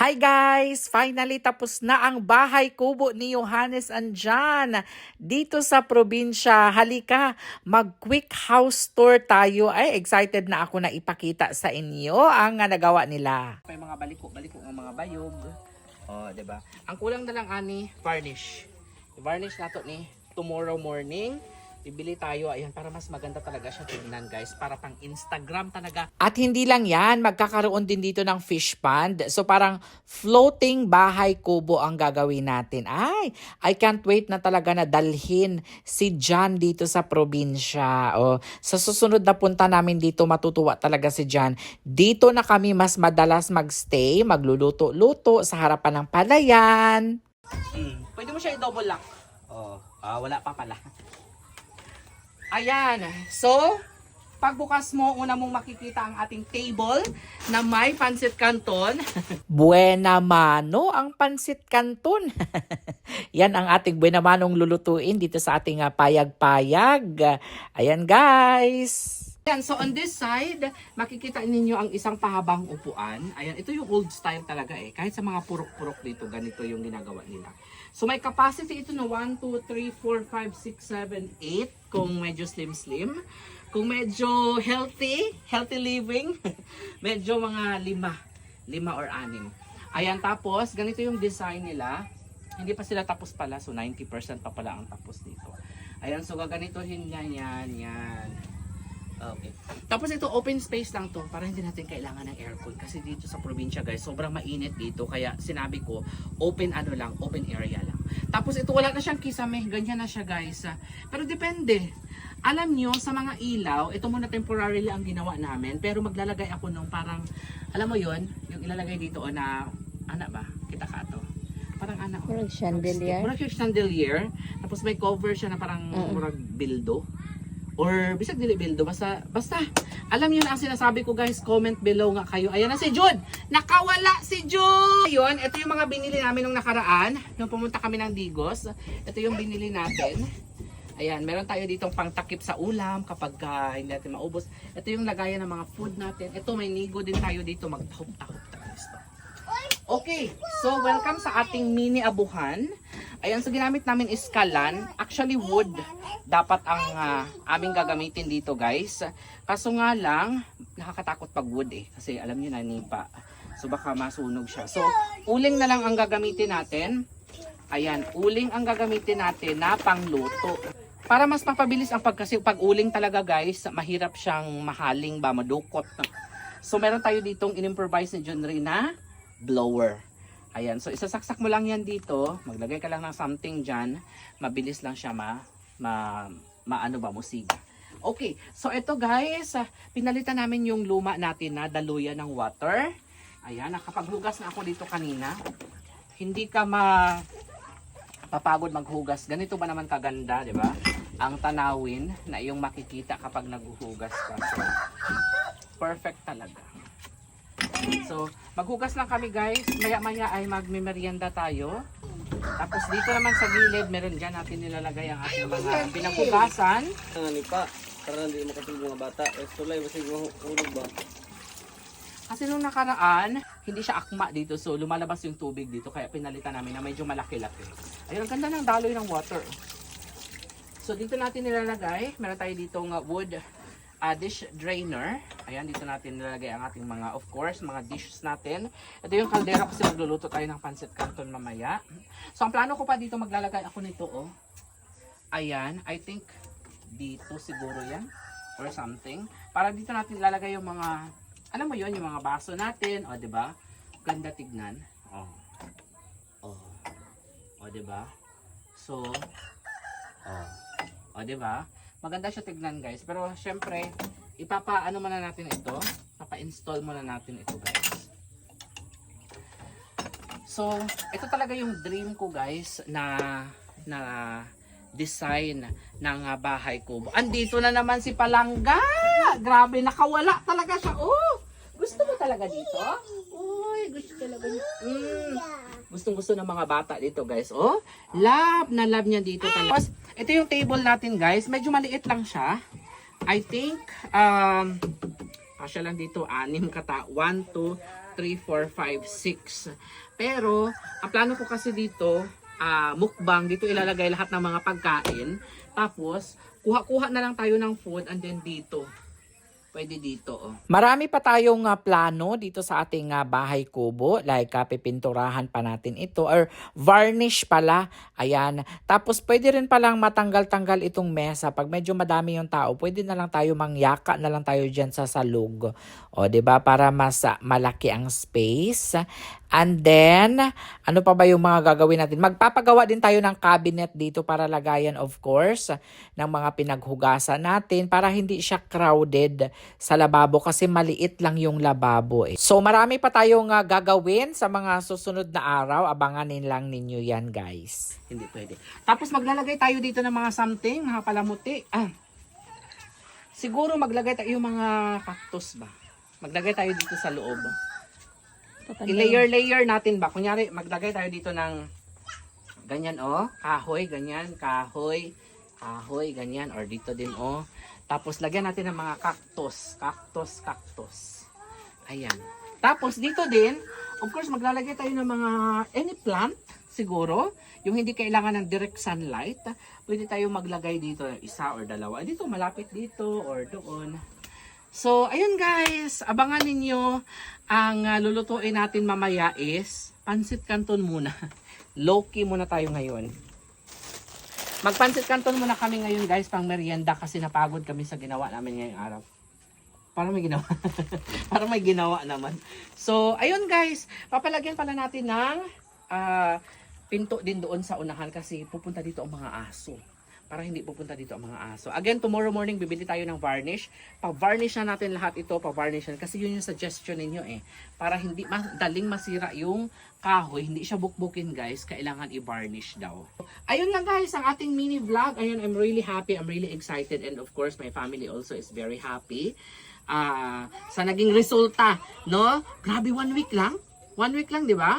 Hi guys! Finally tapos na ang bahay kubo ni Johannes Anjan dito sa probinsya. Halika, mag-quick house tour tayo. Ay, excited na ako na ipakita sa inyo ang nagawa nila. May mga baliko-baliko ng mga bayog. Oh, 'di ba? Ang kulang na lang ani, varnish. I-varnish nato ni tomorrow morning. Bibili tayo, ayan, para mas maganda talaga siya tignan, guys. Para pang Instagram talaga. At hindi lang yan, magkakaroon din dito ng fish pond. So parang floating bahay kubo ang gagawin natin. Ay, I can't wait na talaga na dalhin si John dito sa probinsya. O, sa susunod na punta namin dito, matutuwa talaga si John. Dito na kami mas madalas magstay, magluluto-luto sa harapan ng palayan. Hmm, Pwede mo siya i-double lock. Oh, ah, wala pa pala. Ayan. So, pagbukas mo, una mong makikita ang ating table na may pansit canton. Buena mano ang pansit canton. Yan ang ating buena manong lulutuin dito sa ating ah, payag-payag. Ayan guys. Ayan, so on this side, makikita ninyo ang isang pahabang upuan. Ayan, ito yung old style talaga eh. Kahit sa mga purok-purok dito, ganito yung ginagawa nila. So may capacity ito na 1, 2, 3, 4, 5, 6, 7, 8 kung medyo slim-slim. Kung medyo healthy, healthy living, medyo mga lima, lima or anim. Ayan, tapos ganito yung design nila. Hindi pa sila tapos pala, so 90% pa pala ang tapos dito. Ayan, so gaganitohin yan, yan, yan. Okay. Tapos ito open space lang to para hindi natin kailangan ng aircon kasi dito sa probinsya guys sobrang mainit dito kaya sinabi ko open ano lang open area lang. Tapos ito wala na siyang kisame ganyan na siya guys. Pero depende. Alam nyo sa mga ilaw ito muna temporarily ang ginawa namin pero maglalagay ako nung parang alam mo yon yung ilalagay dito o na ana ba kita ka to parang ana oh. Murag chandelier. Siya chandelier. Tapos may cover siya na parang Mm. murag bildo. Or bisag dili bildo basta basta alam niyo na ang sinasabi ko guys, comment below nga kayo. Ayan na si Jude. Nakawala si Jude. Ayun, ito yung mga binili namin nung nakaraan nung pumunta kami ng Digos. Ito yung binili natin. Ayan, meron tayo ditong pangtakip sa ulam kapag ah, hindi natin maubos. Ito yung lagayan ng mga food natin. Ito may nigo din tayo dito magtahop-tahop tayo. Okay, so welcome sa ating mini abuhan. Ayan, so ginamit namin is kalan. Actually wood dapat ang ah, aming gagamitin dito guys. Kaso nga lang, nakakatakot pag wood eh. Kasi alam niyo na nipa. So baka masunog siya. So uling na lang ang gagamitin natin. Ayan, uling ang gagamitin natin na pangluto. Para mas mapabilis ang pag kasi pag uling talaga guys, mahirap siyang mahaling ba, madukot. So meron tayo ditong in-improvise ni John Ray na blower. Ayan, so isasaksak mo lang yan dito, maglagay ka lang ng something dyan, mabilis lang siya ma, ma, maano ba, musiga. Okay, so ito guys, ah, pinalitan namin yung luma natin na daluyan ng water. Ayan, nakapaghugas na ako dito kanina. Hindi ka ma papagod maghugas. Ganito ba naman kaganda, di ba? Ang tanawin na iyong makikita kapag naghuhugas ka. So, perfect talaga. So, maghugas lang kami guys. Maya-maya ay magme-merienda tayo. Tapos dito naman sa gilid, meron dyan natin nilalagay ang ating mga pinaghugasan. Ang ni pa, para hindi makatulog mga bata. Eh, sulay, basig mo ulog ba? Kasi nung nakaraan, hindi siya akma dito. So, lumalabas yung tubig dito. Kaya pinalitan namin na medyo malaki-laki. Ayun, ang ganda ng daloy ng water. So, dito natin nilalagay. Meron tayo ditong uh, wood uh, dish drainer. Ayan, dito natin nilalagay ang ating mga, of course, mga dishes natin. Ito yung kaldera kasi magluluto tayo ng pancit canton mamaya. So, ang plano ko pa dito, maglalagay ako nito, oh. Ayan, I think dito siguro yan or something. Para dito natin ilalagay yung mga alam mo yon yung mga baso natin, o 'di ba? Ganda tignan. Oh. Oh. O 'di ba? So, oh. O 'di ba? Maganda siya tignan, guys. Pero syempre, ipapa-ano muna natin ito. Papa-install muna natin ito, guys. So, ito talaga yung dream ko, guys, na na design ng ah, bahay kubo. Andito na naman si Palangga. Grabe, nakawala talaga siya. Oh, gusto mo talaga dito? Uy, gusto talaga niya. Mm. Gustong gusto ng mga bata dito, guys. Oh, love na love niya dito talaga. Tapos, ito yung table natin, guys. Medyo maliit lang siya. I think, um, kasya lang dito, anim kata. 1, 2, 3, 4, 5, 6. Pero, ang plano ko kasi dito, ah, mukbang, dito ilalagay lahat ng mga pagkain. Tapos, kuha-kuha na lang tayo ng food and then dito. Pwede dito, oh. Marami pa tayong ah, plano dito sa ating ah, bahay kubo. Like, uh, pipinturahan pa natin ito. Or varnish pala. Ayan. Tapos, pwede rin palang matanggal-tanggal itong mesa. Pag medyo madami yung tao, pwede na lang tayo mangyaka na lang tayo dyan sa salug. O, ba Para mas ah, malaki ang space. And then, ano pa ba yung mga gagawin natin? Magpapagawa din tayo ng cabinet dito para lagayan, of course, ng mga pinaghugasan natin para hindi siya crowded sa lababo kasi maliit lang yung lababo. Eh. So, marami pa tayong ah, gagawin sa mga susunod na araw. Abanganin lang ninyo yan, guys. Hindi pwede. Tapos maglalagay tayo dito ng mga something, mga palamuti. Ah. Siguro maglagay tayo yung mga cactus ba? Maglagay tayo dito sa loob. I-layer-layer natin ba? Kunyari, maglagay tayo dito ng ganyan oh, kahoy, ganyan, kahoy, kahoy, ganyan, or dito din oh. Tapos lagyan natin ng mga cactus, cactus, cactus. Ayan. Tapos dito din, of course, maglalagay tayo ng mga any plant siguro, yung hindi kailangan ng direct sunlight. Pwede tayo maglagay dito isa or dalawa. Dito malapit dito or doon. So, ayun guys, abangan ninyo ang uh, lulutuin natin mamaya is pansit canton muna. Low-key muna tayo ngayon. Magpansit canton muna kami ngayon guys pang merienda kasi napagod kami sa ginawa namin ngayong araw. Parang may ginawa. Parang may ginawa naman. So, ayun guys, papalagyan pala natin ng ah, pinto din doon sa unahan kasi pupunta dito ang mga aso para hindi pupunta dito ang mga aso. Again, tomorrow morning, bibili tayo ng varnish. Pa-varnish na natin lahat ito, pa-varnish na. Kasi yun yung suggestion ninyo eh. Para hindi madaling masira yung kahoy, hindi siya bukbukin guys, kailangan i-varnish daw. Ayun lang guys, ang ating mini vlog. Ayun, I'm really happy, I'm really excited. And of course, my family also is very happy. ah sa naging resulta, no? Grabe, one week lang. One week lang, di ba?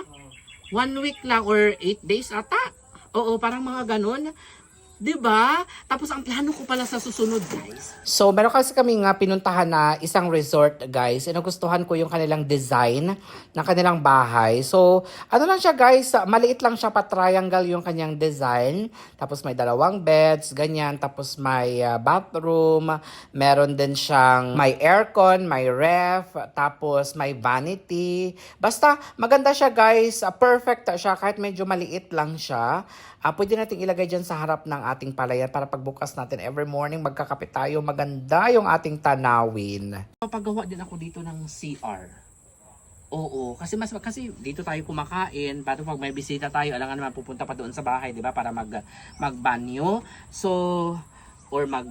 One week lang or eight days ata. Oo, parang mga ganun. 'Di ba? Tapos ang plano ko pala sa susunod, guys. So, meron kasi kami nga pinuntahan na isang resort, guys. E nagustuhan ko yung kanilang design ng kanilang bahay. So, ano lang siya, guys, maliit lang siya pa triangle yung kanyang design. Tapos may dalawang beds, ganyan. Tapos may uh, bathroom. Meron din siyang may aircon, may ref, tapos may vanity. Basta maganda siya, guys. Uh, perfect siya kahit medyo maliit lang siya. Ah, pwede nating ilagay dyan sa harap ng ating palayan para pagbukas natin every morning magkakape tayo. Maganda yung ating tanawin. Papagawa din ako dito ng CR. Oo, kasi mas kasi dito tayo kumakain, pero pag may bisita tayo, alangan naman pupunta pa doon sa bahay, 'di ba, para mag magbanyo. So or mag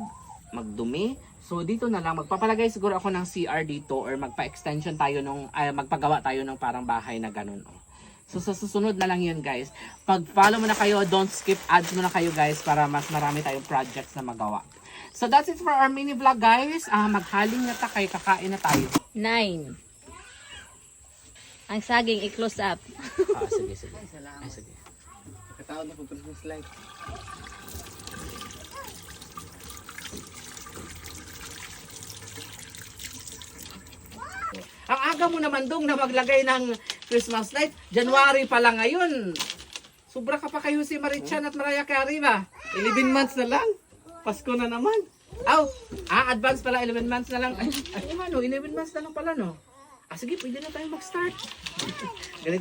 magdumi. So dito na lang magpapalagay siguro ako ng CR dito or magpa-extension tayo nung ay, magpagawa tayo ng parang bahay na ganun. Oh. So sa susunod na lang yun guys. Pag follow mo na kayo, don't skip ads mo na kayo guys para mas marami tayong projects na magawa. So that's it for our mini vlog guys. Ah, maghaling na ta kay kakain na tayo. Nine. Ang saging i-close up. Ah, sige, sige. Ay, sige. Nakataon na po Christmas light. Ang aga mo naman dong na maglagay ng Christmas light. January pa lang ngayon. Sobra ka pa kayo si Marichan at Mariah Carey ba? 11 months na lang. Pasko na naman. Aw, ah, advance pala 11 months na lang. Ay, ay ano, 11 months na lang pala no. Ah, sige, pwede na tayo mag-start. Ganito